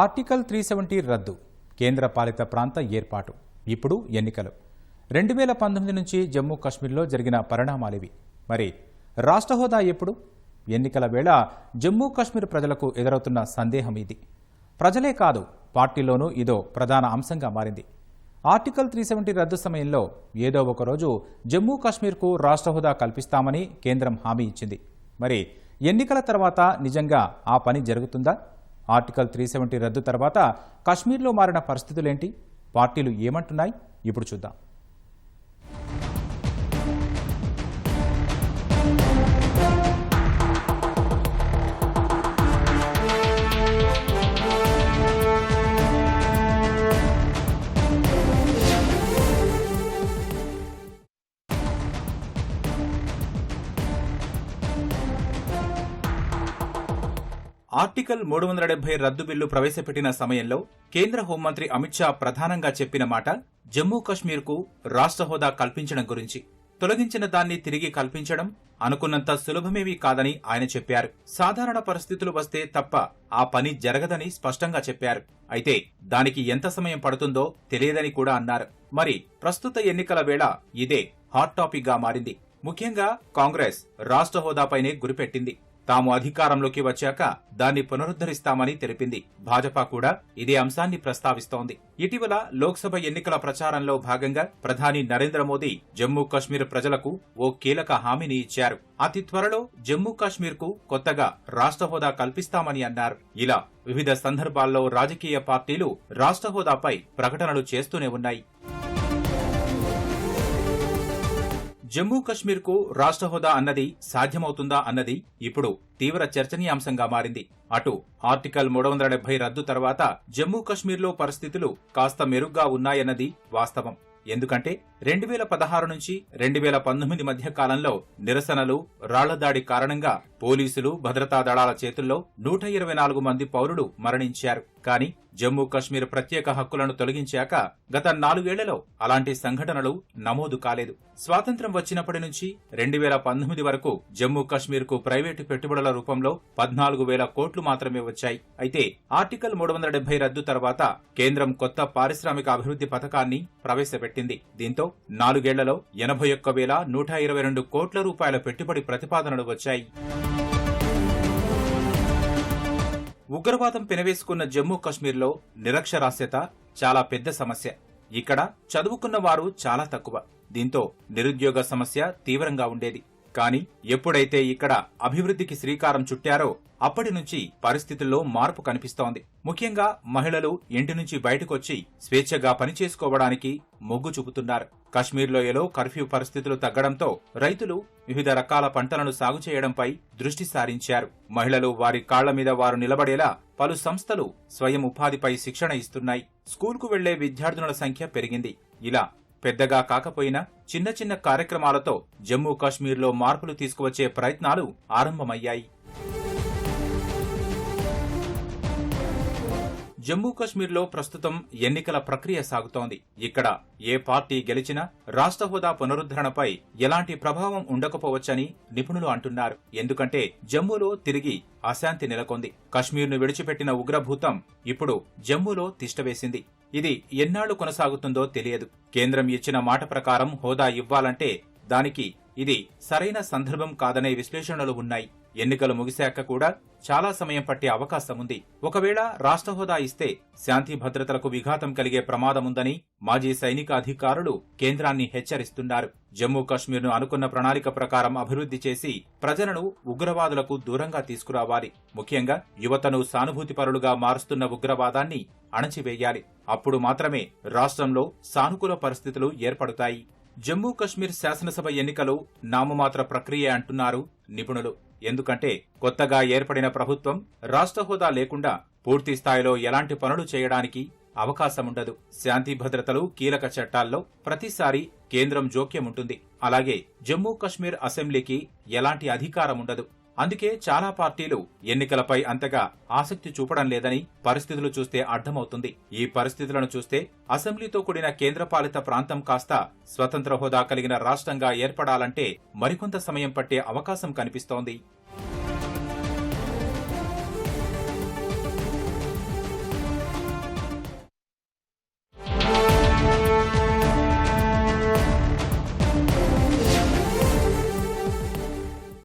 Article three seventy రద్దు కేంద్ర పాలిత ప్రాంత ఏర్పాటు. ఇప్పుడు ఎన్నికలు. రెండు వేల పంతొమ్మిది నుంచి జమ్మూ కాశ్మీర్లో జరిగిన పరిణామాలివి. మరి రాష్ట్ర హోదా ఎప్పుడు? ఎన్నికల వేళ జమ్మూ కాశ్మీర్ ప్రజలకు ఎదురవుతున్న సందేహం ఇది. ప్రజలే కాదు పార్టీలోనూ ఇదో ప్రధాన అంశంగా మారింది. ఆర్టికల్ త్రీ సెవెంటీ రద్దు సమయంలో ఏదో ఒకరోజు జమ్మూ కాశ్మీర్కు రాష్ట్ర హోదా కల్పిస్తామని కేంద్రం హామీ ఇచ్చింది. మరి ఎన్నికల తర్వాత నిజంగా ఆ పని జరుగుతుందా? ఆర్టికల్ త్రీ సెవెంటీ రద్దు తర్వాత కాశ్మీర్లో మారిన పరిస్థితులేంటి? పార్టీలు ఏమంటున్నాయి? ఇప్పుడు చూద్దాం. ఆర్టికల్ మూడు వందల డెబ్బై రద్దు బిల్లు ప్రవేశపెట్టిన సమయంలో కేంద్ర హోంమంత్రి అమిత్ షా ప్రధానంగా చెప్పిన మాట జమ్మూ కశ్మీర్కు రాష్ట్ర హోదా కల్పించడం గురించి. తొలగించిన దాన్ని తిరిగి కల్పించడం అనుకున్నంత సులభమేమీ కాదని ఆయన చెప్పారు. సాధారణ పరిస్థితులు వస్తే తప్ప ఆ పని జరగదని స్పష్టంగా చెప్పారు. అయితే దానికి ఎంత సమయం పడుతుందో తెలియదని కూడా అన్నారు. మరి ప్రస్తుత ఎన్నికల వేళ ఇదే హాట్ టాపిక్గా మారింది. ముఖ్యంగా కాంగ్రెస్ రాష్ట్ర హోదాపైనే గురిపెట్టింది. తాము అధికారంలోకి వచ్చాక దాన్ని పునరుద్ధరిస్తామని తెలిపింది. భాజపా కూడా ఇదే అంశాన్ని ప్రస్తావిస్తోంది. ఇటీవల లోక్సభ ఎన్నికల ప్రచారంలో భాగంగా ప్రధాని నరేంద్ర మోదీ జమ్మూ కాశ్మీర్ ప్రజలకు ఓ కీలక హామీని ఇచ్చారు. అతి త్వరలో జమ్మూ కాశ్మీర్కు కొత్తగా రాష్ట్ర హోదా కల్పిస్తామని అన్నారు. ఇలా వివిధ సందర్భాల్లో రాజకీయ పార్టీలు రాష్ట్ర హోదాపై ప్రకటనలు చేస్తూనే ఉన్నాయి. జమ్మూ కశ్మీర్కు రాష్ట్ర హోదా అన్నది సాధ్యమవుతుందా అన్నది ఇప్పుడు తీవ్ర చర్చనీయాంశంగా మారింది. అటు ఆర్టికల్ మూడు వందల డెబ్బై రద్దు తర్వాత జమ్మూ కశ్మీర్లో పరిస్థితులు కాస్త మెరుగ్గా ఉన్నాయన్నది వాస్తవం. ఎందుకంటే రెండు వేల పదహారు నుంచి రెండు వేల పంతొమ్మిది మధ్య కాలంలో నిరసనలు రాళ్ళదాడి కారణంగా పోలీసులు భద్రతా దళాల చేతుల్లో నూట ఇరవై నాలుగు మంది పౌరులు మరణించారు. కానీ జమ్మూ కశ్మీర్ ప్రత్యేక హక్కులను తొలగించాక గత నాలుగేళ్ళలో అలాంటి సంఘటనలు నమోదు కాలేదు. స్వాతంత్ర్యం వచ్చినప్పటి నుంచి రెండు వేల పంతొమ్మిది వరకు జమ్మూ కశ్మీర్కు ప్రైవేటు పెట్టుబడుల రూపంలో పద్నాలుగు వేల కోట్లు మాత్రమే వచ్చాయి. అయితే ఆర్టికల్ మూడు వందల డెబ్బై రద్దు తర్వాత కేంద్రం కొత్త పారిశ్రామిక అభివృద్ధి పథకాన్ని ప్రవేశపెట్టింది. దీంతో నాలుగేళ్ళలో ఎనభై ఒక్క వేల నూట ఇరవై రెండు కోట్ల రూపాయల పెట్టుబడి ప్రతిపాదనలు వచ్చాయి. ఉగ్రవాదం పెనవేసుకున్న జమ్మూ కశ్మీర్లో నిరక్షరాస్యత చాలా పెద్ద సమస్య. ఇక్కడ చదువుకున్న వారు చాలా తక్కువ. దీంతో నిరుద్యోగ సమస్య తీవ్రంగా ఉండేది. కానీ ఎప్పుడైతే ఇక్కడ అభివృద్ధికి శ్రీకారం చుట్టారో అప్పటి నుంచి పరిస్థితుల్లో మార్పు కనిపిస్తోంది. ముఖ్యంగా మహిళలు ఇంటి నుంచి బయటకొచ్చి స్వేచ్ఛగా పనిచేసుకోవడానికి మొగ్గు చూపుతున్నారు. కశ్మీర్లోయలో కర్ఫ్యూ పరిస్థితులు తగ్గడంతో రైతులు వివిధ రకాల పంటలను సాగు చేయడంపై దృష్టి సారించారు. మహిళలు వారి కాళ్ళ మీద వారు నిలబడేలా పలు సంస్థలు స్వయం ఉపాధిపై శిక్షణ ఇస్తున్నాయి. స్కూల్కు వెళ్ళే విద్యార్థినుల సంఖ్య పెరిగింది. ఇలా పెద్దగా కాకపోయినా చిన్న చిన్న కార్యక్రమాలతో జమ్మూ కాశ్మీర్లో మార్పులు తీసుకువచ్చే ప్రయత్నాలు ఆరంభమయ్యాయి. జమ్మూ కశ్మీర్లో ప్రస్తుతం ఎన్నికల ప్రక్రియ సాగుతోంది. ఇక్కడ ఏ పార్టీ గెలిచినా రాష్ట్ర హోదా పునరుద్ధరణపై ఎలాంటి ప్రభావం ఉండకపోవచ్చని నిపుణులు అంటున్నారు. ఎందుకంటే జమ్మూలో తిరిగి అశాంతి నెలకొంది. కశ్మీర్ను విడిచిపెట్టిన ఉగ్రభూతం ఇప్పుడు జమ్మూలో తిష్టవేసింది ఇది ఎన్నాళ్ళు కొనసాగుతుందో తెలియదు. కేంద్రం ఇచ్చిన మాట ప్రకారం హోదా ఇవ్వాలంటే దానికి ఇది సరైన సందర్భం కాదనే విశ్లేషణలు ఉన్నాయి. ఎన్నికలు ముగిశాక కూడా చాలా సమయం పట్టే అవకాశం ఉంది ఒకవేళ రాష్ట్ర హోదా ఇస్తే శాంతి భద్రతలకు విఘాతం కలిగే ప్రమాదముందని మాజీ సైనిక అధికారులు కేంద్రాన్ని హెచ్చరిస్తున్నారు. జమ్మూ కాశ్మీర్ను అనుకున్న ప్రణాళిక ప్రకారం అభివృద్ధి చేసి ప్రజలను ఉగ్రవాదులకు దూరంగా తీసుకురావాలి. ముఖ్యంగా యువతను సానుభూతిపరులుగా మారుస్తున్న ఉగ్రవాదాన్ని అణచివేయాలి. అప్పుడు మాత్రమే రాష్ట్రంలో సానుకూల పరిస్థితులు ఏర్పడతాయి. జమ్మూ కశ్మీర్ శాసనసభ ఎన్నికలు నామమాత్ర ప్రక్రియ అంటున్నారు నిపుణులు. ఎందుకంటే కొత్తగా ఏర్పడిన ప్రభుత్వం రాష్ట్ర హోదా లేకుండా పూర్తి స్థాయిలో ఎలాంటి పనులు చేయడానికి అవకాశముండదు. శాంతి భద్రతలు కీలక చట్టాల్లో ప్రతిసారి కేంద్రం జోక్యం ఉంటుంది అలాగే జమ్మూ కశ్మీర్ అసెంబ్లీకి ఎలాంటి అధికారం ఉండదు అందుకే చాలా పార్టీలు ఎన్నికలపై అంతగా ఆసక్తి చూపడం లేదని పరిస్థితులు చూస్తే అర్థమవుతుంది. ఈ పరిస్థితులను చూస్తే అసెంబ్లీతో కూడిన కేంద్రపాలిత ప్రాంతం కాస్త స్వతంత్ర హోదా కలిగిన రాష్ట్రంగా ఏర్పడాలంటే మరికొంత సమయం పట్టే అవకాశం కనిపిస్తోంది.